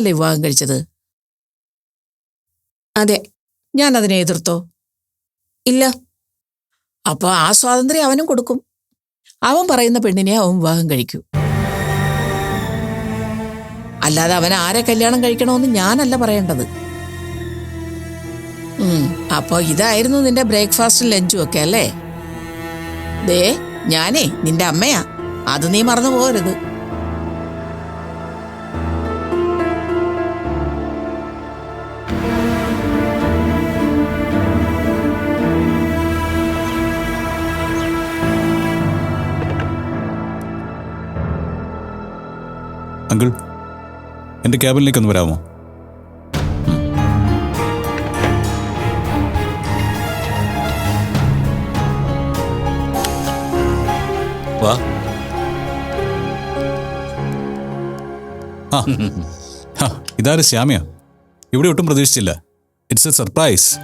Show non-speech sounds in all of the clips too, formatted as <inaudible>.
ആളെയല്ലേ വിവാഹം കഴിച്ചത്? അതെ ഞാൻ അതിനെ എതിർത്തോ? ഇല്ല. അപ്പോൾ ആ സ്വാതന്ത്ര്യം അവനും കൊടുക്കും. അവൻ പറയുന്ന പെണ്ണിനെ അവൻ വിവാഹം കഴിക്കൂ. അല്ലാതെ അവൻ ആരെ കല്യാണം കഴിക്കണമെന്ന് ഞാനല്ല പറയേണ്ടത്. അപ്പോൾ അപ്പൊ ഇതായിരുന്നു നിന്റെ ബ്രേക്ക്ഫാസ്റ്റും ലഞ്ചും ഒക്കെ അല്ലേ? ദേ ഞാനേ നിന്റെ അമ്മയാ. അത് നീ മറന്നു പോകരുത് എന്റെ ക്യാബിനിലേക്ക് ഒന്ന് വരാമോ? വാ. ആ. ഇതാര് ശ്യാമയോ? ഇവിടെ ഒട്ടും പ്രതീക്ഷിച്ചില്ല. ഇറ്റ്സ് എ സർപ്രൈസ്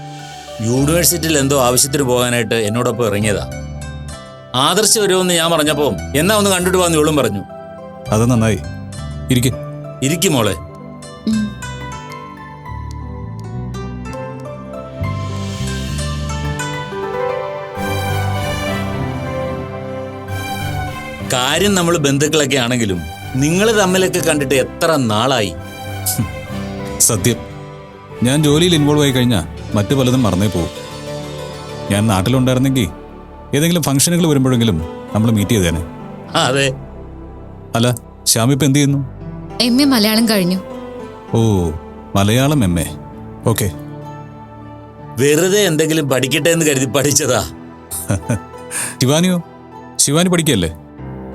യൂണിവേഴ്സിറ്റിയിൽ എന്തോ ആവശ്യത്തിന് പോകാനായിട്ട് എന്നോടൊപ്പം ഇറങ്ങിയതാ. ആദർശ വരുമെന്ന് ഞാൻ പറഞ്ഞപ്പോ എന്നാ ഒന്ന് കണ്ടിട്ട് പോകാന്ന് ഇവളും പറഞ്ഞു. അത് നന്നായി. ഇരിക്കും. ഇരിക്കും മോളെ. കാര്യം നമ്മൾ ബന്ധുക്കളൊക്കെ ആണെങ്കിലും നിങ്ങൾ തമ്മിലൊക്കെ കണ്ടിട്ട് എത്ര നാളായി? സത്യം. ഞാൻ ജോലിയിൽ ഇൻവോൾവ് ആയി കഴിഞ്ഞാൽ മറ്റു പലതും മറന്നേ പോകും. ഞാൻ നാട്ടിലുണ്ടായിരുന്നെങ്കിൽ ഏതെങ്കിലും ഫംഗ്ഷനുകൾ വരുമ്പോഴെങ്കിലും നമ്മൾ മീറ്റ് ചെയ്തേനെ. അതെ. അല്ല ശ്യാം ഇപ്പൊ എന്ത് ചെയ്യുന്നു? എം എ മലയാളം കഴിഞ്ഞു. ഓ മലയാളം എം എ. ഓക്കെ. വെറുതെ എന്തെങ്കിലും പഠിക്കട്ടെ എന്ന് കരുതി പഠിച്ചതാ. ശിവാനിയോ? ശിവാനി പഠിക്കല്ലേ?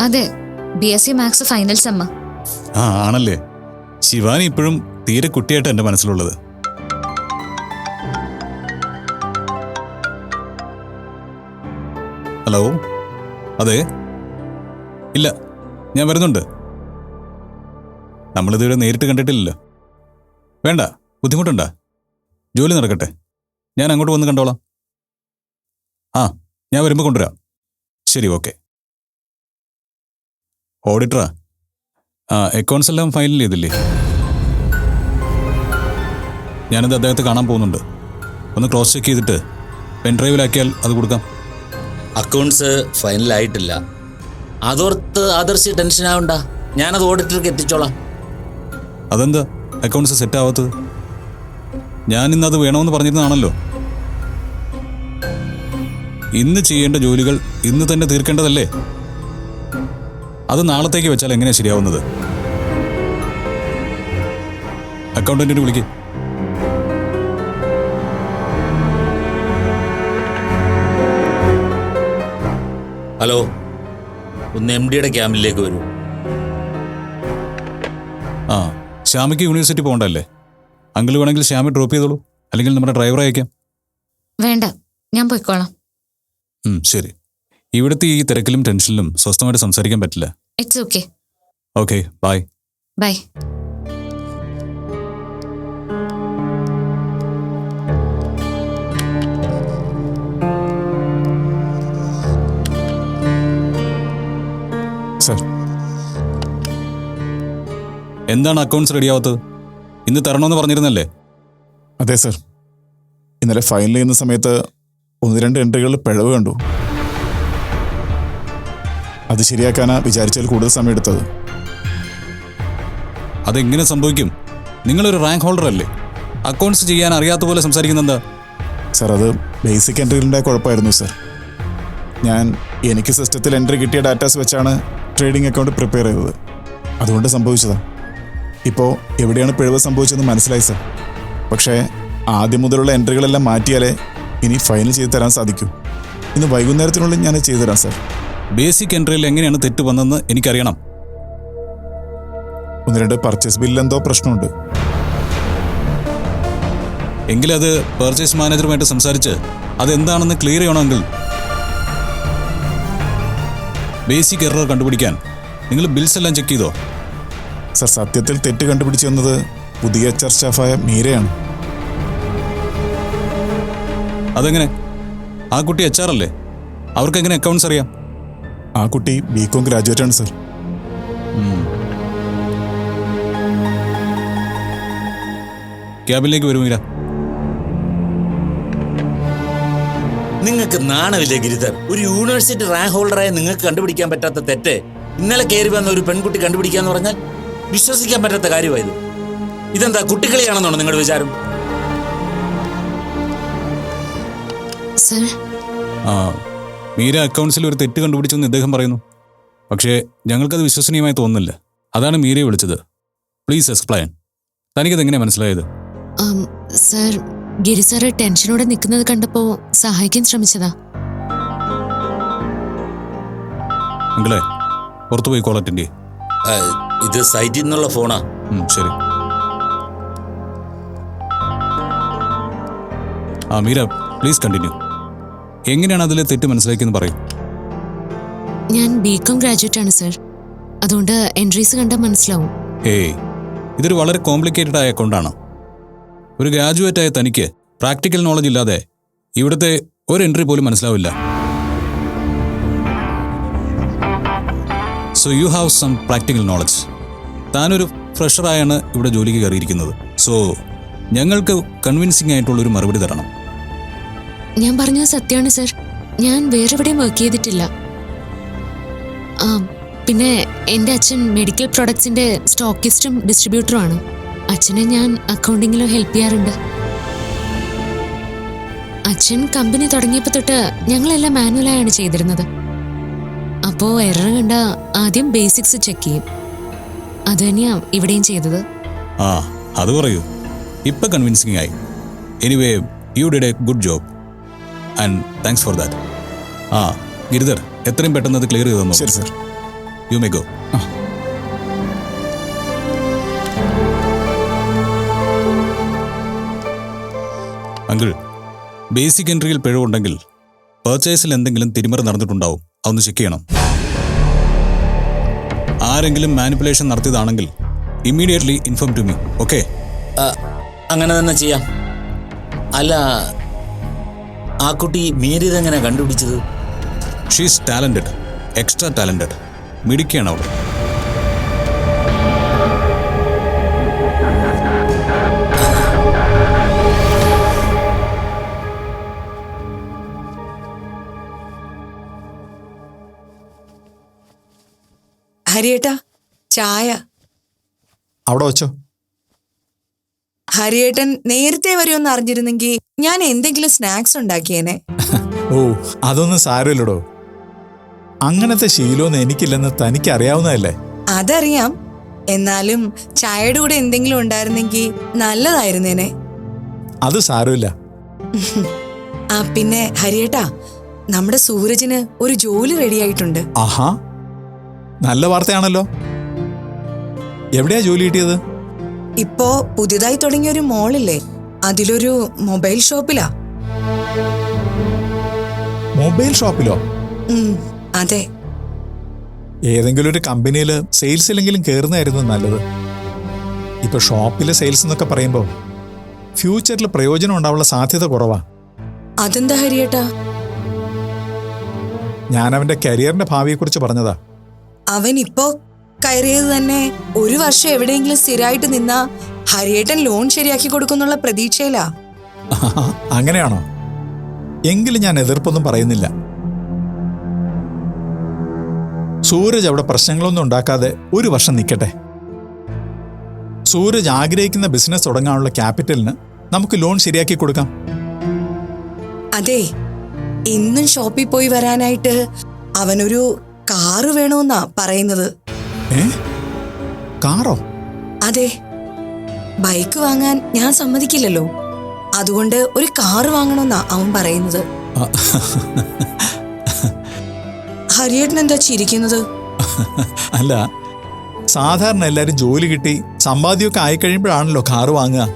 അതെ B S C maths finals അമ്മ. ആ ആണല്ലേ. ശിവാനി ഇപ്പോഴും തീരെ കുട്ടിയായിട്ട് എന്റെ മനസ്സിലുള്ളത്. ഹലോ? അതെ? ഇല്ല ഞാൻ വരുന്നുണ്ട്. നമ്മളിതുവരെ നേരിട്ട് കണ്ടിട്ടില്ലല്ലോ. വേണ്ട ബുദ്ധിമുട്ടുണ്ടാ? ജോലി നടക്കട്ടെ. ഞാൻ അങ്ങോട്ട് വന്ന് കണ്ടോളാം. ആ ഞാൻ വരുമ്പോൾ കൊണ്ടുവരാം. ശരി ഓക്കെ. ഓഡിറ്ററാ? ആ അക്കൗണ്ട്സ് എല്ലാം ഫയൽ ചെയ്തില്ലേ? ഞാനത് അദ്ദേഹത്തെ കാണാൻ പോകുന്നുണ്ട്. ഒന്ന് ക്രോസ് ചെക്ക് ചെയ്തിട്ട് പെൻ ഡ്രൈവിലാക്കിയാൽ അത് കൊടുക്കാം. അക്കൗണ്ട്സ് ഫൈനലായിട്ടില്ല. അതോർത്ത് ആദർശ് ടെൻഷൻ ആവണ്ട. ഞാനത് ഓഡിറ്റർക്ക് എത്തിച്ചോളാം. അതെന്താ? അക്കൗണ്ട്സ് സെറ്റ് ആവാത്തത്? ഞാൻ ഇന്ന് അത് വേണമെന്ന് പറഞ്ഞിരുന്നതാണല്ലോ. ഇന്ന് ചെയ്യേണ്ട ജോലികൾ ഇന്ന് തന്നെ തീർക്കേണ്ടതല്ലേ? അത് നാളത്തേക്ക് വെച്ചാൽ എങ്ങനെയാ ശരിയാവുന്നത്? അക്കൗണ്ടന്റിനെ വിളിക്ക്. ഹലോ ഒന്ന് എം ഡിയുടെ ക്യാമ്പിലേക്ക് വരൂ. ആ ശ്യാമയ്ക്ക് യൂണിവേഴ്സിറ്റി പോകണ്ടല്ലേ? അങ്കിൾ വേണമെങ്കിൽ ശ്യാമ ഡ്രോപ്പ് ചെയ്തോളൂ. അല്ലെങ്കിൽ നമ്മുടെ ഡ്രൈവറെ അയക്കാം. വേണ്ട ഞാൻ പോയിക്കോളാം. ശരി. ഇവിടുത്തെ ഈ തിരക്കിലും ടെൻഷനിലും സ്വസ്ഥമായിട്ട് സംസാരിക്കാൻ പറ്റില്ല. It's okay okay bye bye sir എന്താണ് അക്കൗണ്ട്സ് റെഡിയാവാത്തത് ഇന്ന് തരണമെന്ന് പറഞ്ഞിരുന്നല്ലേ? അതെ സർ ഇന്നലെ ഫൈനൽ ചെയ്യുന്ന സമയത്ത് ഒന്ന് രണ്ട് എൻട്രികളിൽ പിഴവ് കണ്ടു. അത് ശരിയാക്കാനാ വിചാരിച്ചാൽ കൂടുതൽ സമയം എടുത്തത്. അതെങ്ങനെ സംഭവിക്കും? നിങ്ങളൊരു റാങ്ക് ഹോൾഡർ അല്ലേ? അക്കൗണ്ട്സ് ചെയ്യാൻ അറിയാത്ത പോലെ സംസാരിക്കുന്നുണ്ട് സാർ സർ അത് ബേസിക് എൻട്രികളുടെ കുഴപ്പമായിരുന്നു സർ ഞാൻ എനിക്ക് സിസ്റ്റത്തിൽ എൻട്രി കിട്ടിയ ഡാറ്റാസ് വെച്ചാണ് ട്രേഡിംഗ് അക്കൗണ്ട് പ്രിപ്പയർ ചെയ്തത്. അതുകൊണ്ട് സംഭവിച്ചതാണ് ഇപ്പോൾ എവിടെയാണ് പിഴവ് സംഭവിച്ചതെന്ന് മനസ്സിലായി സർ പക്ഷേ ആദ്യം മുതലുള്ള എൻട്രികളെല്ലാം മാറ്റിയാലേ ഇനി ഫൈനൽ ചെയ്തു തരാൻ സാധിക്കൂ. ഇന്ന് വൈകുന്നേരത്തിനുള്ളിൽ ഞാൻ ചെയ്തു തരാം സർ ബേസിക് എൻട്രിയിൽ എങ്ങനെയാണ് തെറ്റ് വന്നതെന്ന് എനിക്കറിയണം. ഒന്ന് രണ്ട് പർച്ചേസ് ബില്ല് എന്തോ പ്രശ്നമുണ്ട്. എങ്കിലത് പർച്ചേസ് മാനേജറുമായിട്ട് സംസാരിച്ച് അതെന്താണെന്ന് ക്ലിയർ ചെയ്യണമെങ്കിൽ ബേസിക് എറർ കണ്ടുപിടിക്കാൻ നിങ്ങൾ ബിൽസ് എല്ലാം ചെക്ക് ചെയ്തോ? സർ സത്യത്തിൽ തെറ്റ് കണ്ടുപിടിച്ചു വന്നത് പുതിയ എച്ച് ആർ സ്റ്റാഫായ മീരയാണ്. അതെങ്ങനെ? ആ കുട്ടി എച്ച് ആർ അല്ലേ? അവർക്ക് എങ്ങനെ അക്കൗണ്ട്സ് അറിയാം? ആ കുട്ടി ബി കോം ഗ്രാജുവേറ്റ് ആണ് സർ ക്യാബിലേക്ക് വരുമില്ല നിങ്ങൾക്ക് നാണമില്ലേ ഗിരിധർ? ഒരു യൂണിവേഴ്സിറ്റി റാങ്ക് ഹോൾഡറായ നിങ്ങൾക്ക് കണ്ടുപിടിക്കാൻ പറ്റാത്ത തെറ്റ്. ഇന്നലെ കയറി വന്ന ഒരു പെൺകുട്ടി കണ്ടുപിടിക്കാന്ന് പറഞ്ഞാൽ വിശ്വസിക്കാൻ പറ്റാത്ത കാര്യമായത്. ഇതെന്താ കുട്ടികളിയാണെന്നാണ് നിങ്ങളുടെ വിചാരം? സർ ആ. മീര അക്കൗണ്ട്സിൽ ഒരു തെറ്റ് കണ്ടുപിടിച്ചെന്ന് ഇദ്ദേഹം പറയുന്നു. പക്ഷേ ഞങ്ങൾക്കത് വിശ്വസനീയമായി തോന്നുന്നില്ല. അതാണ് മീരയെ വിളിച്ചത്. പ്ലീസ് എക്സ്പ്ലെയിൻ തനിക്കത് എങ്ങനെയാ മനസ്സിലായത് സർ ഗിരി സാറ് ടെൻഷനോടെ നിൽക്കുന്നത് കണ്ടപ്പോ സഹായിക്കാൻ ശ്രമിച്ചതാ. അങ്കിളെ പുറത്തു പോയി കോൾ അറ്റൻഡ് ഇത് സൈറ്റിൽ നിന്നുള്ള ഫോണാ. ശരി. ആ മീര പ്ലീസ് കണ്ടിന്യൂ എങ്ങനെയാണ് അതിലെ തെറ്റ് മനസ്സിലാക്കിയെന്ന് പറയും. ഞാൻ ബി കോം ഗ്രാജുവേറ്റ് ആണ് സർ അതുകൊണ്ട് എൻട്രീസ് കണ്ടാൽ മനസ്സിലാവും. ഏയ് ഇതൊരു വളരെ കോംപ്ലിക്കേറ്റഡ് ആയ അക്കൗണ്ടാണ് ഒരു ഗ്രാജുവേറ്റ് ആയ തനിക്ക് പ്രാക്ടിക്കൽ നോളജ് ഇല്ലാതെ ഇവിടുത്തെ ഒരു എൻട്രി പോലും മനസ്സിലാവില്ല. So you have some practical knowledge താനൊരു ഫ്രഷറായാണ് ഇവിടെ ജോലിക്ക് കയറിയിരിക്കുന്നത്. സോ ഞങ്ങൾക്ക് കൺവിൻസിംഗ് ആയിട്ടുള്ളൊരു മറുപടി തരണം. ഞാൻ പറഞ്ഞത് സത്യമാണ് സർ. ഞാൻ വേറെ എവിടെയും വർക്ക് ചെയ്തിട്ടില്ല. ആ പിന്നെ എന്റെ അച്ഛൻ മെഡിക്കൽ പ്രൊഡക്ട്സിന്റെ സ്റ്റോക്കിസ്റ്റും ഡിസ്ട്രിബ്യൂട്ടറും ആണ്. അച്ഛനെ ഞാൻ അക്കൗണ്ടിങ്ങിലും ഹെൽപ്പ് ചെയ്യാറുണ്ട്. അച്ഛൻ കമ്പനി തുടങ്ങിയപ്പോൾ തൊട്ട് ഞങ്ങളെല്ലാം മാനുവലായാണ് ചെയ്തിരുന്നത്. അപ്പോൾ എറർ കണ്ട ആദ്യം ബേസിക്സ് ചെക്ക് ചെയ്യും. അത് തന്നെയാ ഇവിടെയും ചെയ്തത്. ആ അത് പറയൂ. ഇപ്പൊ കൺവിൻസിംഗ് ആയി. Anyway you did a good job and thanks for that ആ ഗിരിധർ എത്രയും പെട്ടെന്ന് അത് ക്ലിയർ ചെയ്തു ശരി sir you may go uncle basic എൻട്രിയിൽ പിഴവുണ്ടെങ്കിൽ പർച്ചേസിൽ എന്തെങ്കിലും തിരിമറി നടന്നിട്ടുണ്ടാവും. അതൊന്ന് ചെക്ക് ചെയ്യണം. ആരെങ്കിലും manipulation നടത്തിയതാണെങ്കിൽ immediately inform to me okay അങ്ങനെ തന്നെ ചെയ്യാം. അല്ല ആ കുട്ടി മേരി ഇതെങ്ങനെ കണ്ടുപിടിച്ചത്? ഷീസ് ടാലന്റഡ് എക്സ്ട്രാ ടാലന്റഡ് മിടുക്കിയാണ് അവൾ ഹരിയേട്ടാ ചായ. അവിടെ വെച്ചോ. ഹരിയേട്ടൻ നേരത്തെ വരുമെന്ന് അറിഞ്ഞിരുന്നെങ്കിൽ ഞാൻ എന്തെങ്കിലും സ്നാക്സ് ഉണ്ടാക്കിയേനെ. ഓ അതൊന്നും സാരമില്ലടോ. അങ്ങനത്തെ ശീലമൊന്നും എനിക്കില്ലെന്ന് തനിക്ക് അറിയാവുന്നതല്ലേ അതറിയാം. എന്നാലും ചായയുടെ കൂടെ എന്തെങ്കിലും ഉണ്ടായിരുന്നെങ്കിൽ നല്ലതായിരുന്നേനെ. അത് സാരമില്ല. ആ പിന്നെ ഹരിയേട്ടാ നമ്മുടെ സൂരജിന് ഒരു ജോലി റെഡിയായിട്ടുണ്ട്. ആഹാ. നല്ല വാർത്തയാണല്ലോ. എവിടെയാ ജോലി കിട്ടിയത്? ഇപ്പോ പുതിയതായി തുടങ്ങിയ ഒരു മോളില്ലേ? അതിലൊരു മൊബൈൽ ഷോപ്പിലാ. മൊബൈൽ ഷോപ്പിലോ? അതെ. ഏതെങ്കിലും ഒരു കമ്പനിയിൽ സെയിൽസ് സെയിൽസിലെങ്കിലും കയറുന്നതായിരുന്നു നല്ലത്. ഇപ്പൊ ഷോപ്പിലെ സെയിൽസ് എന്നൊക്കെ പറയുമ്പോൾ ഫ്യൂച്ചറിൽ പ്രയോജനം ഉണ്ടാവാനുള്ള സാധ്യത കുറവാ. അതെന്താ ഹരിയേട്ടാ? ഞാൻ അവന്റെ കരിയറിന്റെ ഭാവിയെക്കുറിച്ച് പറഞ്ഞതാ. അവൻ ഇപ്പോ കയറിയത് തന്നെ ഒരു വർഷം എവിടെയെങ്കിലും സ്ഥിരമായിട്ട് നിന്ന ഹരിയേട്ടൻ ലോൺ ശരിയാക്കി കൊടുക്കുന്നുള്ള പ്രതീക്ഷയിലാ. <laughs> അങ്ങനെയാണോ? എങ്കിലും ഞാൻ എതിർപ്പൊന്നും പറയുന്നില്ല. സൂരജ് അവിടെ പ്രശ്നങ്ങളൊന്നും ഉണ്ടാക്കാതെ ഒരു വർഷം നിൽക്കട്ടെ. സൂരജ് ആഗ്രഹിക്കുന്ന ബിസിനസ് തുടങ്ങാനുള്ള ക്യാപിറ്റലിന് നമുക്ക് ലോൺ ശരിയാക്കി കൊടുക്കാം. അതെ ഇന്നും ഷോപ്പിൽ പോയി വരാനായിട്ട് അവനൊരു കാറ് വേണമെന്നാ പറയുന്നത്. കാറോ? അതെ. ബൈക്ക് വാങ്ങാൻ ഞാൻ സമ്മതിക്കില്ലല്ലോ. അതുകൊണ്ട് ഒരു കാറ് വാങ്ങണമെന്നാ അവൻ പറയുന്നത്. ഹരിയേട്ടൻ എന്താ ചിരിക്കുന്നത്? അല്ല സാധാരണ എല്ലാരും ജോലി കിട്ടി സമ്പാദ്യമൊക്കെ ആയിക്കഴിയുമ്പോഴാണല്ലോ കാറ് വാങ്ങുക.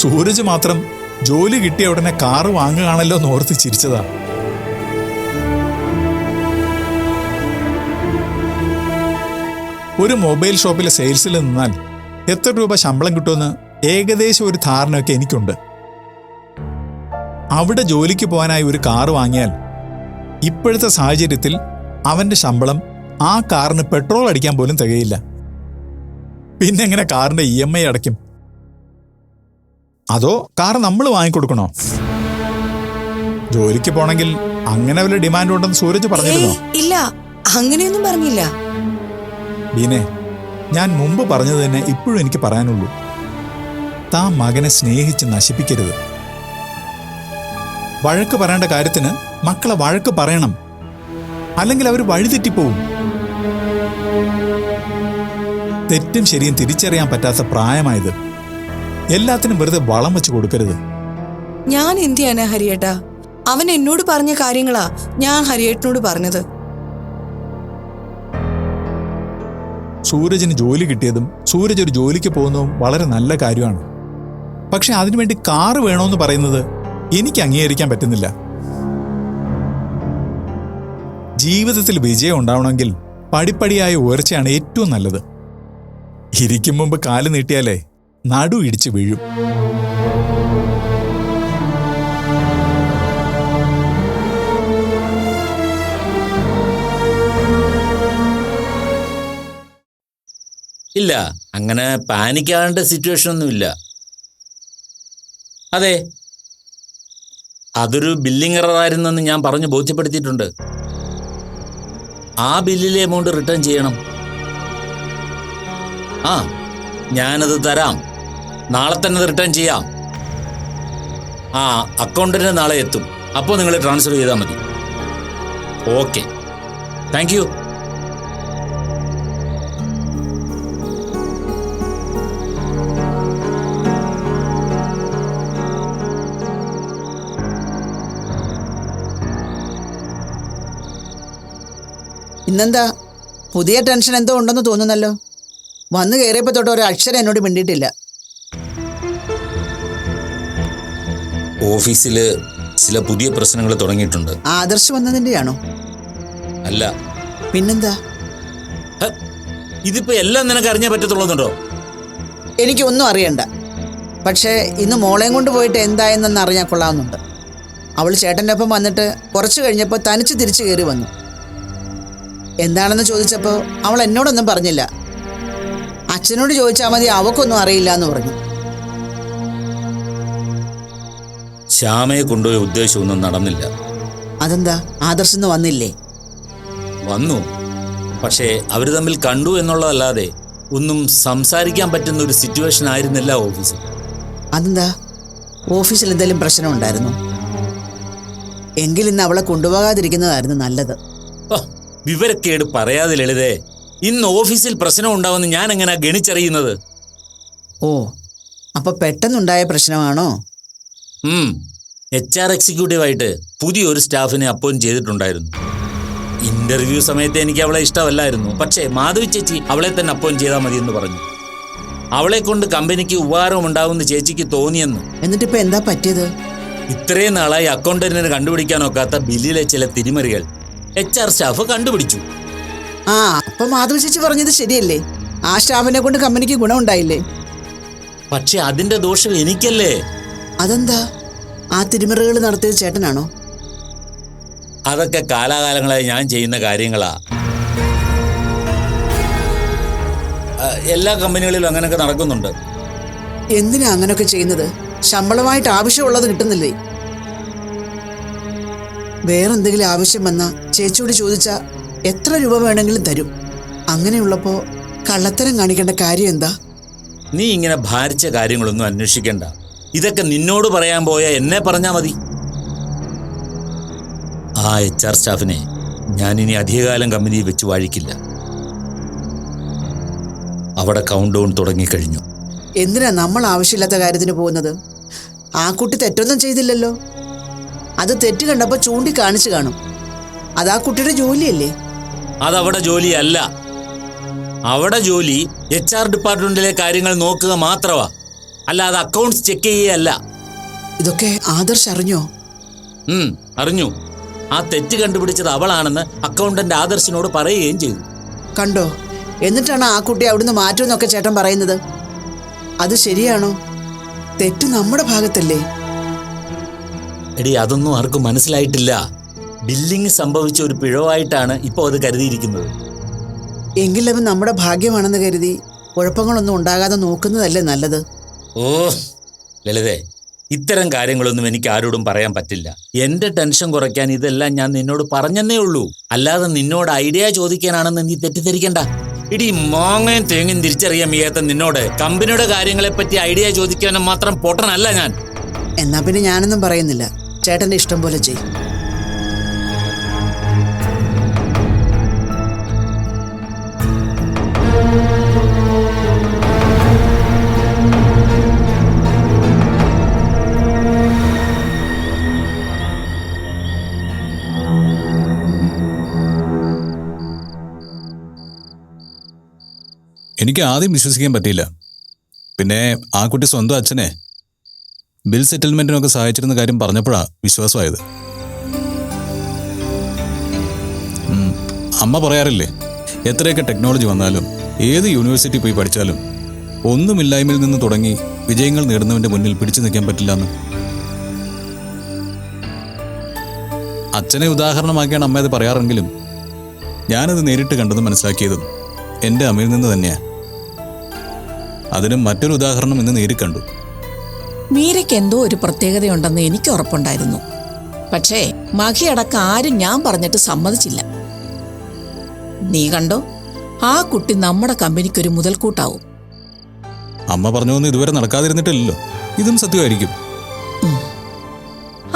സൂരജ് മാത്രം ജോലി കിട്ടിയ ഉടനെ കാറ് വാങ്ങുകയാണല്ലോ എന്ന് ഓർത്ത് ചിരിച്ചതാ. ഒരു മൊബൈൽ ഷോപ്പിലെ സെയിൽസിൽ നിന്നാൽ എത്ര രൂപ ശമ്പളം കിട്ടുമെന്ന് ഏകദേശം ഒരു ധാരണയൊക്കെ എനിക്കുണ്ട്. അവിടെ ജോലിക്ക് പോകാനായി ഒരു കാറ് വാങ്ങിയാൽ ഇപ്പോഴത്തെ സാഹചര്യത്തിൽ അവന്റെ ശമ്പളം ആ കാറിന് പെട്രോൾ അടിക്കാൻ പോലും തികയില്ല. പിന്നെ എങ്ങനെ കാറിന്റെ ഇ എം ഐ അടയ്ക്കും? അതോ കാർ നമ്മൾ വാങ്ങിക്കൊടുക്കണോ? ജോലിക്ക് പോണെങ്കിൽ അങ്ങനെ വല്ല ഡിമാൻഡ് ഉണ്ടെന്ന് സൂരജ് പറഞ്ഞിരുന്നോ? ഇല്ല. അങ്ങനെയൊന്നും പറഞ്ഞില്ല. ബീനെ ഞാൻ മുമ്പ് പറഞ്ഞത് തന്നെ ഇപ്പോഴും എനിക്ക് പറയാനുള്ളൂ. താ മകനെ സ്നേഹിച്ച് നശിപ്പിക്കരുത്. വഴക്ക് പറയേണ്ട കാര്യത്തിന് മക്കളെ വഴക്ക് പറയണം. അല്ലെങ്കിൽ അവർ വഴിതെറ്റിപ്പോവും. തെറ്റും ശരിയും തിരിച്ചറിയാൻ പറ്റാത്ത പ്രായമായത്. എല്ലാത്തിനും വെറുതെ വളം വെച്ച് കൊടുക്കരുത്. ഞാൻ എന്തിയാണ് ഹരിയേട്ടാ? അവൻ എന്നോട് പറഞ്ഞ കാര്യങ്ങളാ ഞാൻ ഹരിയേട്ടനോട് പറഞ്ഞത്. സൂരജിന് ജോലി കിട്ടിയതും സൂരജ് ഒരു ജോലിക്ക് പോകുന്നതും വളരെ നല്ല കാര്യമാണ്. പക്ഷെ അതിനുവേണ്ടി കാറ് വേണമെന്ന് പറയുന്നത് എനിക്ക് അംഗീകരിക്കാൻ പറ്റുന്നില്ല. ജീവിതത്തിൽ വിജയം ഉണ്ടാവണമെങ്കിൽ പടിപ്പടിയായ ഉയർച്ചയാണ് ഏറ്റവും നല്ലത്. ഇരിക്കും മുമ്പ് കാൽ നീട്ടിയാലേ നടു ഇടിച്ച് വീഴും. ഇല്ല. അങ്ങനെ പാനിക്കാവേണ്ട സിറ്റുവേഷൻ ഒന്നുമില്ല. അതെ. അതൊരു ബില്ലിംഗ് എററായിരുന്നെന്ന് ഞാൻ പറഞ്ഞു ബോധ്യപ്പെടുത്തിയിട്ടുണ്ട്. ആ ബില്ലിലെ എമൗണ്ട് റിട്ടേൺ ചെയ്യണം. ആ ഞാനത് തരാം. നാളെ തന്നെ അത് റിട്ടേൺ ചെയ്യാം. ആ അക്കൗണ്ടിന് നാളെ എത്തും. അപ്പോൾ നിങ്ങൾ ട്രാൻസ്ഫർ ചെയ്താൽ മതി. ഓക്കെ താങ്ക് യു ഇന്നെന്താ പുതിയ ടെൻഷൻ എന്തോ ഉണ്ടെന്ന് തോന്നുന്നല്ലോ. വന്നു കയറിയപ്പോൾ തൊട്ട് ഒരു അക്ഷരം എന്നോട് മിണ്ടിയിട്ടില്ല. ഓഫീസിൽ ചില പുതിയ പ്രശ്നങ്ങൾ തുടങ്ങിയിട്ടുണ്ട്. ആദർശ് വന്നതിന്റെയാണോ അല്ല. പിന്നെന്താ? ഇതിപ്പോ എല്ലാം നിനക്ക് അറിഞ്ഞേ പറ്റത്തുള്ളതുണ്ടോ എനിക്കൊന്നും അറിയണ്ട. പക്ഷേ ഇന്ന് മോളെയും കൊണ്ട് പോയിട്ട് എന്തായെന്നൊന്ന് അറിഞ്ഞാൽ കൊള്ളാവുന്നുണ്ട്. അവൾ ചേട്ടന്റെ ഒപ്പം വന്നിട്ട് കുറച്ച് കഴിഞ്ഞപ്പോൾ തനിച്ച് തിരിച്ചു കയറി വന്നു. എന്താണെന്ന് ചോദിച്ചപ്പോൾ അവൾ എന്നോടൊന്നും പറഞ്ഞില്ല. അച്ഛനോട് ചോദിച്ചാൽ മതി അവക്കൊന്നും അറിയില്ല എന്ന് പറഞ്ഞു. ശ്യാമയെ കൊണ്ടുപോയ ഉദ്ദേശമൊന്നും നടന്നില്ല. അതെന്താ? ആദർശിന്ന് വന്നില്ലേ? വന്നു. പക്ഷേ അവർ തമ്മിൽ കണ്ടു എന്നുള്ളതല്ലാതെ ഒന്നും സംസാരിക്കാൻ പറ്റുന്ന ഒരു സിറ്റുവേഷൻ ആയിരുന്നില്ല ഓഫീസിൽ. അതെന്താ? ഓഫീസിൽ എന്തെങ്കിലും പ്രശ്നം ഉണ്ടായിരുന്നു? എങ്കിൽ ഇന്ന് അവളെ കൊണ്ടുപോകാതിരിക്കുന്നതായിരുന്നു നല്ലത്. വിവരക്കേട് പറയാതെ ലളിതേ ഇന്ന് ഓഫീസിൽ പ്രശ്നം ഉണ്ടാവുമെന്ന് ഞാൻ എങ്ങനെ ഗണിച്ചറിയുന്നത്? ഓ അപ്പൊ പെട്ടെന്നുണ്ടായ പ്രശ്നമാണോ? എച്ച് ആർ എക്സിക്യൂട്ടീവായിട്ട് പുതിയൊരു സ്റ്റാഫിനെ അപ്പോയിന്റ് ചെയ്തിട്ടുണ്ടായിരുന്നു. ഇന്റർവ്യൂ സമയത്ത് എനിക്ക് അവളെ ഇഷ്ടമല്ലായിരുന്നു പക്ഷേ മാധവി ചേച്ചി അവളെ തന്നെ അപ്പോയിന്റ് ചെയ്താൽ മതി എന്ന് പറഞ്ഞു. അവളെ കൊണ്ട് കമ്പനിക്ക് ഉപകാരം ഉണ്ടാവുമെന്ന് ചേച്ചിക്ക് തോന്നിയെന്ന്. എന്നിട്ട് ഇപ്പൊ എന്താ പറ്റിയത്? ഇത്രയും നാളായി അക്കൗണ്ടന്റിന് കണ്ടുപിടിക്കാൻ ഒക്കാത്ത ബില്ലിലെ ചില തിരിമറികൾ. എച്ച് ആർ സ്റ്റാഫ് കണ്ടുപിടിച്ചു. ആ അപ്പൊ മാധവ ചേച്ചി പറഞ്ഞത് ശരിയല്ലേ? ആ സ്റ്റാഫിനെ കൊണ്ട് കമ്പനിക്ക് ഗുണമുണ്ടായില്ലേ? പക്ഷെ അതിന്റെ ദോഷം എനിക്കല്ലേ? അതെന്താ? ആ തിരുമറുകൾ നടത്തിയത് ചേട്ടനാണോ? അതൊക്കെ കാലാകാലങ്ങളായി ഞാൻ ചെയ്യുന്ന കാര്യങ്ങളാ. എല്ലാ കമ്പനികളിലും അങ്ങനെയൊക്കെ നടക്കുന്നുണ്ട്. എന്തിനാ അങ്ങനെയൊക്കെ ചെയ്യുന്നത്? ശമ്പളമായിട്ട് ആവശ്യമുള്ളത് കിട്ടുന്നില്ലേ? വേറെന്തെങ്കിലും ആവശ്യം വന്നാൽ ചേച്ചിയോട് ചോദിച്ചാൽ എത്ര രൂപ വേണമെങ്കിലും തരും. അങ്ങനെയുള്ളപ്പോ കള്ളത്തരം കാണിക്കേണ്ട കാര്യം എന്താ? നീ ഇങ്ങനെ ഭാരിച്ച കാര്യങ്ങളൊന്നും അന്വേഷിക്കണ്ട. ഇതൊക്കെ നിന്നോട് പറയാൻ പോയ എന്നെ പറഞ്ഞാ മതി. ആ എച്ച് ആർ സ്റ്റാഫിനെ ഞാൻ ഇനി അധികകാലം കമ്പനിയിൽ വെച്ച് വാഴിക്കില്ല. അവിടെ കൗണ്ട് ഡൗൺ തുടങ്ങിക്കഴിഞ്ഞു. എന്തിനാ നമ്മൾ ആവശ്യമില്ലാത്ത കാര്യത്തിന് പോകുന്നത്? ആ കുട്ടി തെറ്റൊന്നും ചെയ്തില്ലല്ലോ. അത് തെറ്റ് കണ്ടപ്പോൾ ചൂണ്ടിക്കാണിച്ചു കാണും. അത് ആ കുട്ടിയുടെ ജോലിയല്ലേ? അതവിടെ ജോലിയല്ല. അവിടെ ജോലി എച്ച് ആർ ഡിപ്പാർട്ട്മെന്റിലെ കാര്യങ്ങൾ നോക്കുക മാത്രമാ അല്ലാതെ അക്കൗണ്ട്സ് ചെക്ക് ചെയ്യുകയല്ല. ഇതൊക്കെ ആദർശ് അറിഞ്ഞോ? ഉം, അറിഞ്ഞു. ആ തെറ്റ് കണ്ടുപിടിച്ചത് അവളാണെന്ന് അക്കൗണ്ടന്റ് ആദർശിനോട് പറയുകയും ചെയ്തു. കണ്ടോ? എന്നിട്ടാണ് ആ കുട്ടി അവിടുന്ന് മാറ്റുമെന്നൊക്കെ ചേട്ടൻ പറയുന്നത്. അത് ശരിയാണോ? തെറ്റ് നമ്മുടെ ഭാഗത്തല്ലേ? എടി അതൊന്നും ആർക്കും മനസ്സിലായിട്ടില്ല. ബില്ലിംഗ് സംഭവിച്ച ഒരു പിഴവായിട്ടാണ് ഇപ്പോൾ അത് കരുതിയിരിക്കുന്നത്. എങ്കിലും നമ്മുടെ ഭാഗ്യമാണെന്ന് കരുതി കുഴപ്പങ്ങളൊന്നും ഉണ്ടാകാതെ നോക്കുന്നതല്ലേ നല്ലത്? ഓ ലളിതേ ഇത്തരം കാര്യങ്ങളൊന്നും എനിക്ക് ആരോടും പറയാൻ പറ്റില്ല. എന്റെ ടെൻഷൻ കുറയ്ക്കാൻ ഇതെല്ലാം ഞാൻ നിന്നോട് പറഞ്ഞെന്നേ ഉള്ളൂ. അല്ലാതെ നിന്നോട് ഐഡിയ ചോദിക്കാനാണെന്ന് നീ തെറ്റിദ്ധരിക്കണ്ട. ഇടി മാങ്ങയും തേങ്ങയും തിരിച്ചറിയാൻ വയ്യാത്ത നിന്നോട് കമ്പനിയുടെ കാര്യങ്ങളെപ്പറ്റി ഐഡിയ ചോദിക്കാനും മാത്രം പൊട്ടനല്ല ഞാൻ. എന്നാ പിന്നെ ഞാനൊന്നും പറയുന്നില്ല. ചേട്ടന്റെ ഇഷ്ടം പോലെ ചെയ്യും എനിക്ക് ആദ്യം വിശ്വസിക്കാൻ പറ്റിയില്ല. പിന്നെ ആ കുട്ടി സ്വന്തം അച്ഛനെ ബിൽ സെറ്റിൽമെന്റിനൊക്കെ സഹായിച്ചിരുന്ന കാര്യം പറഞ്ഞപ്പോഴാണ് വിശ്വാസമായത്. അമ്മ പറയാറില്ലേ എത്രയൊക്കെ ടെക്നോളജി വന്നാലും ഏത് യൂണിവേഴ്സിറ്റി പോയി പഠിച്ചാലും ഒന്നുമില്ലായ്മയിൽ നിന്ന് തുടങ്ങി വിജയങ്ങൾ നേടുന്നവന്റെ മുന്നിൽ പിടിച്ചു നിൽക്കാൻ പറ്റില്ല എന്ന് അച്ഛനെ ഉദാഹരണമാക്കിയാണ് അമ്മ അത് പറയാറെങ്കിലും ഞാനത് നേരിട്ട് കണ്ടെന്ന് മനസ്സിലാക്കിയതും എന്റെ അമ്മയിൽ നിന്ന് തന്നെയാണ് അതിനും മറ്റൊരു ഉദാഹരണം ഇന്ന് നേരിൽ കണ്ടു. മീരയ്ക്ക് എന്തോ ഒരു പ്രത്യേകതയുണ്ടെന്ന് എനിക്ക് ഉറപ്പുണ്ടായിരുന്നു. പക്ഷേ മഹിയടക്കം ആരും ഞാൻ പറഞ്ഞിട്ട് സമ്മതിച്ചില്ല. നീ കണ്ടോ? ആ കുട്ടി നമ്മുടെ കമ്പനിക്ക് കമ്പനിക്കൊരു മുതൽക്കൂട്ടാവും. അമ്മ പറഞ്ഞൊന്നും ഇതുവരെ നടക്കാതിരുന്നിട്ടില്ലല്ലോ. ഇതും സത്യമായിരിക്കും.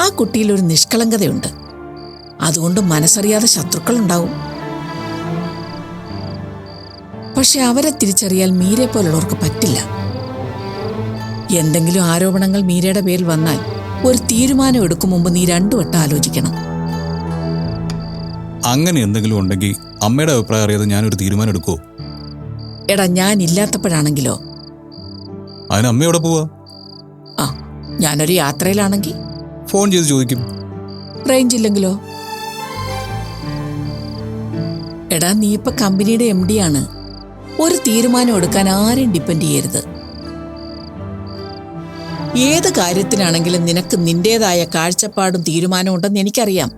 ആ കുട്ടിയിൽ ഒരു നിഷ്കളങ്കതയുണ്ട്. അതുകൊണ്ട് മനസ്സറിയാതെ ശത്രുക്കൾ ഉണ്ടാവും പക്ഷെ അവരെ തിരിച്ചറിയാൻ മീരെ പോലുള്ളവർക്ക് പറ്റില്ല. എന്തെങ്കിലും ആരോപണങ്ങൾ മീരയുടെ പേരിൽ വന്നാൽ ഒരു തീരുമാനം എടുക്കും മുമ്പ് നീ രണ്ടു വട്ടം ആലോചിക്കണം. അങ്ങനെ എന്തെങ്കിലും ഉണ്ടെങ്കിൽ അമ്മയുടെ അഭിപ്രായം അറിയാതെ ഞാൻ ഒരു തീരുമാനം എടുക്കുമോ എടാ ഞാൻ ഇല്ലാത്തപ്പോഴാണെങ്കിലോ? അതിന് അമ്മ എവിടെ പോവാ? ആ ഞാനൊരു യാത്രയിലാണെങ്കിൽ? ഫോൺ ചെയ്ത് ചോദിക്കും. റേഞ്ച് ഇല്ലെങ്കിലോ എടാ നീ ഇപ്പൊ കമ്പനിയുടെ എം ഡി ആണ്. ഒരു തീരുമാനം എടുക്കാൻ ആരും ഡിപ്പെൻഡ് ചെയ്യരുത്. ഏത് കാര്യത്തിനാണെങ്കിലും നിനക്ക് നിന്റേതായ കാഴ്ചപ്പാടും തീരുമാനവും ഉണ്ടെന്ന് എനിക്കറിയാം.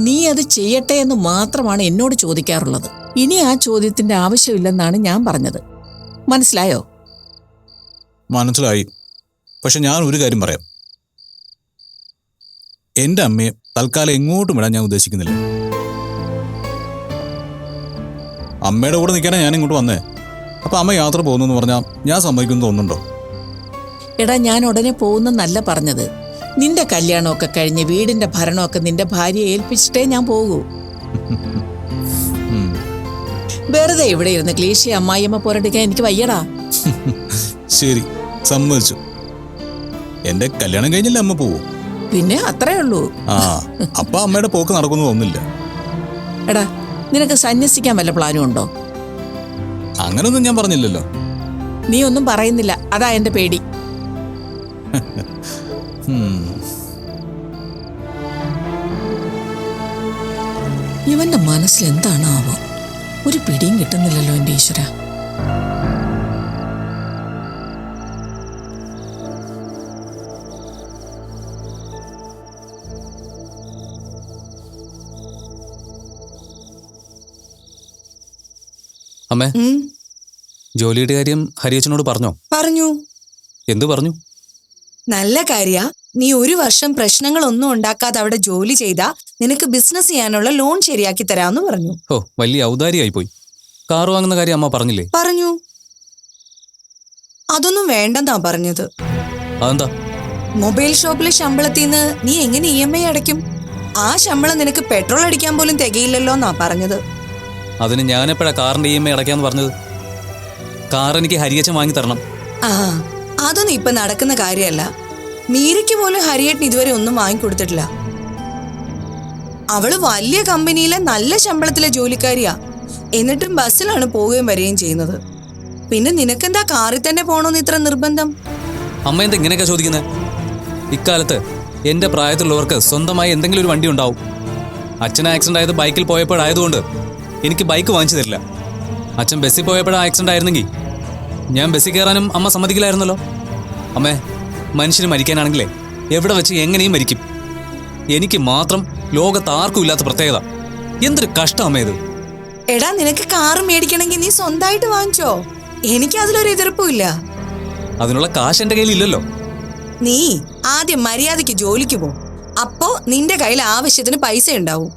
നീ അത് ചെയ്യട്ടെ എന്ന് മാത്രമാണ് എന്നോട് ചോദിക്കാറുള്ളത്. ഇനി ആ ചോദ്യത്തിന്റെ ആവശ്യമില്ലെന്നാണ് ഞാൻ പറഞ്ഞത്. മനസ്സിലായോ? മനസ്സിലായി. പക്ഷെ ഞാൻ ഒരു കാര്യം പറയാം. എന്റെ അമ്മയെ തൽക്കാലം എങ്ങോട്ടും വിടാൻ ഞാൻ ഉദ്ദേശിക്കുന്നില്ല. അമ്മയുടെ കൂടെ നിൽക്കാനാണ് ഞാൻ ഇങ്ങോട്ട് വന്നേ. അപ്പൊ അമ്മ യാത്ര പോകുന്നു എന്ന് പറഞ്ഞാൽ ഞാൻ സമ്മതിക്കുന്നു തോന്നുന്നുണ്ടോ? എടാ ഞാൻ ഉടനെ പോകുന്നെന്നല്ല പറഞ്ഞത്. നിന്റെ കല്യാണമൊക്കെ കഴിഞ്ഞ് വീടിന്റെ ഭരണമൊക്കെ നിന്റെ ഭാര്യയെ ഏൽപ്പിച്ചിട്ടേ ഞാൻ പോകൂ. വെറുതെ ഇവിടെ ഇരുന്ന് ക്ലീശി അമ്മായിയമ്മ പോരടിക്കാൻ എനിക്ക് വയ്യടാ. ശരി സമ്മതിച്ചു. എന്റെ കല്യാണം കഴിഞ്ഞില്ല അമ്മ പോവും? പിന്നെ അത്രേ ഉള്ളൂ. ആ അപ്പൊ അമ്മയുടെ പോക്ക് നടക്കുന്നു തോന്നില്ല എടാ നിനക്ക് സന്യസിക്കാൻ വല്ല പ്ലാനും ഉണ്ടോ? അങ്ങനൊന്നും ഞാൻ പറഞ്ഞില്ലല്ലോ. നീ ഒന്നും പറയുന്നില്ല. അതാ എന്റെ പേടി. <laughs> ഇവന്റെ മനസ്സിൽ എന്താണാവോ? ഒരു പിടിയും കിട്ടുന്നില്ലല്ലോ എന്റെ ഈശ്വര. അമ്മേ. ജോലിയുടെ കാര്യം ഹരിയച്ചനോട് പറഞ്ഞോ? പറഞ്ഞു. എന്തു പറഞ്ഞു? നല്ല കാര്യ. നീ ഒരു വർഷം പ്രശ്നങ്ങളൊന്നും ഉണ്ടാക്കാതെ അവിടെ ജോലി ചെയ്താ നിനക്ക് ബിസിനസ് ചെയ്യാനുള്ള ലോൺ ശരിയാക്കി തരാന്ന് പറഞ്ഞു. ഓ വലിയ ഔദാരിയായി പോയി കാർ വാങ്ങുന്ന കാര്യം അമ്മ പറഞ്ഞില്ലേ? പറഞ്ഞു. അതൊന്നും വേണ്ടെന്നാ പറഞ്ഞത്. അതെന്താ? മൊബൈൽ ഷോപ്പിലെ ശമ്പളത്തിൽ നിന്ന് നീ എങ്ങനെ ഇ എം ഐ അടയ്ക്കും? ആ ശമ്പളം നിനക്ക് പെട്രോൾ അടിക്കാൻ പോലും തികയില്ലല്ലോ എന്നാ പറഞ്ഞത്. അതിന് ഞാനെപ്പോഴാ കാറിന്റെ ഇ എം ഐ അടയ്ക്കാന്ന് പറഞ്ഞത്? കാർ എനിക്ക് ഹരിയച്ചൻ വാങ്ങി തരണം. ആ. അതൊന്നും ഇപ്പൊ നടക്കുന്ന കാര്യമല്ല. മീരയ്ക്ക് പോലും ഹരിയേട്ടൻ ഇതുവരെ ഒന്നും വാങ്ങിക്കൊടുത്തിട്ടില്ല. അവൾ വലിയ കമ്പനിയിലെ നല്ല ശമ്പളത്തിലെ ജോലിക്കാരിയാ. എന്നിട്ടും ബസ്സിലാണ് പോവുകയും വരികയും ചെയ്യുന്നത്. പിന്നെ നിനക്കെന്താ കാറിൽ തന്നെ പോണോന്ന് ഇത്ര നിർബന്ധം? അമ്മ എന്താ ഇങ്ങനെയൊക്കെ ചോദിക്കുന്നത് ഇക്കാലത്ത് എന്റെ പ്രായത്തിലുള്ളവർക്ക് സ്വന്തമായി എന്തെങ്കിലും ഒരു വണ്ടി ഉണ്ടാവും. അച്ഛൻ ആക്സിഡന്റ് ആയത് ബൈക്കിൽ പോയപ്പോഴായതുകൊണ്ട് എനിക്ക് ബൈക്ക് വാങ്ങിച്ചു തരില്ല. അച്ഛൻ ബസ്സിൽ പോയപ്പോഴാ ആക്സിഡന്റ് ആയിരുന്നെങ്കിൽ ഞാൻ ബസ്സിൽ കയറാനും അമ്മ സമ്മതിക്കില്ലായിരുന്നല്ലോ. അമ്മേ മനുഷ്യന് മരിക്കാനാണെങ്കിലേ എവിടെ വെച്ച് എങ്ങനെയും മരിക്കും. എനിക്ക് മാത്രം ലോകത്ത് ആർക്കും ഇല്ലാത്ത പ്രത്യേകത. എന്തൊരു കഷ്ടം അമ്മ ഇത്. എടാ നിനക്ക് കാർ മേടിക്കണമെങ്കിൽ നീ സ്വന്തമായിട്ട് വാങ്ങിച്ചോ? എനിക്ക് അതിലൊരു എതിർപ്പും ഇല്ല. അതിനുള്ള കാശ് എന്റെ കയ്യിൽ ഇല്ലല്ലോ നീ ആദ്യം മര്യാദയ്ക്ക് ജോലിക്ക് പോ. അപ്പോ നിന്റെ കയ്യിൽ ആവശ്യത്തിന് പൈസ ഉണ്ടാവും.